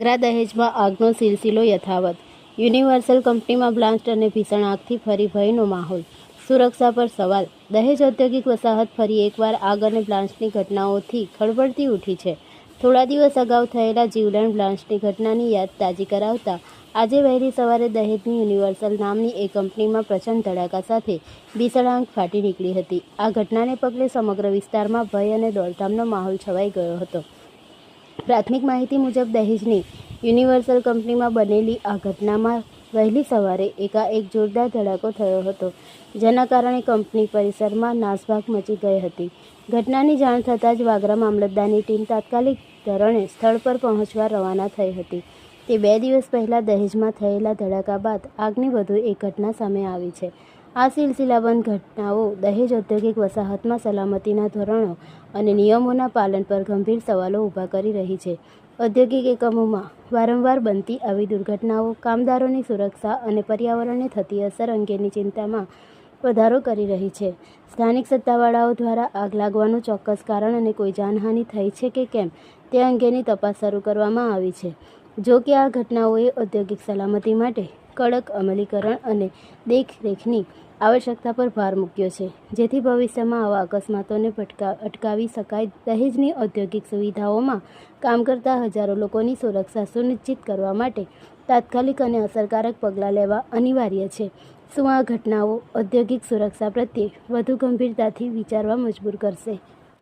આગ્રા દહેજમાં આગનો સિલસિલો યથાવત. યુનિવર્સલ કંપનીમાં બ્લાસ્ટ અને ભીષણ આગથી ફરી ભયનો માહોલ. સુરક્ષા પર સવાલ. દહેજ ઔદ્યોગિક વસાહત ફરી એકવાર આગ અને બ્લાસ્ટની ઘટનાઓથી ખળબળતી ઉઠી છે. થોડા દિવસ અગાઉ થયેલા જીવલેણ બ્લાસ્ટની ઘટનાની યાદ તાજી કરાવતા આજે વહેલી સવારે દહેજની યુનિવર્સલ નામની એક કંપનીમાં પ્રચંડ ધડાકા સાથે ભીષણ આંખ ફાટી નીકળી હતી. આ ઘટનાને પગલે સમગ્ર વિસ્તારમાં ભય અને દોડધામનો માહોલ છવાઈ ગયો હતો. પ્રાથમિક માહિતી મુજબ દહેજની યુનિવર્સલ કંપનીમાં બનેલી આ ઘટનામાં વહેલી સવારે એકાએક જોરદાર ધડાકો થયો હતો, જેના કારણે કંપની પરિસરમાં નાસભાગ મચી ગઈ હતી. ઘટનાની જાણ થતાં જ વાગરા મામલતદારની ટીમ તાત્કાલિક ધોરણે સ્થળ પર પહોંચવા રવાના થઈ હતી. તે બે દિવસ પહેલાં દહેજમાં થયેલા ધડાકા બાદ આગની વધુ એક ઘટના સામે આવી છે. આ સિલસિલાબંધ ઘટનાઓ દહેજ ઔદ્યોગિક વસાહતમાં સલામતીના ધોરણો અને નિયમોના પાલન પર ગંભીર સવાલો ઊભા કરી રહી છે. ઔદ્યોગિક એકમોમાં વારંવાર બનતી આવી દુર્ઘટનાઓ કામદારોની સુરક્ષા અને પર્યાવરણને થતી અસર અંગેની ચિંતામાં વધારો કરી રહી છે. સ્થાનિક સત્તાવાળાઓ દ્વારા આગ લાગવાનું ચોક્કસ કારણ અને કોઈ જાનહાનિ થઈ છે કે કેમ તે અંગેની તપાસ શરૂ કરવામાં આવી છે. જો કે આ ઘટનાઓએ ઔદ્યોગિક સલામતી માટે કડક અમલીકરણ અને દેખરેખની આવશ્યકતા પર ભાર મૂક્યો છે, જેથી ભવિષ્યમાં આવા અકસ્માતોને અટકાવી શકાય દહેજની ઔદ્યોગિક સુવિધાઓમાં કામ કરતા હજારો લોકોની સુરક્ષા સુનિશ્ચિત કરવા માટે તાત્કાલિક અને અસરકારક પગલાં લેવા અનિવાર્ય છે. શું આ ઘટનાઓ ઔદ્યોગિક સુરક્ષા પ્રત્યે વધુ ગંભીરતાથી વિચારવા મજબૂર કરશે?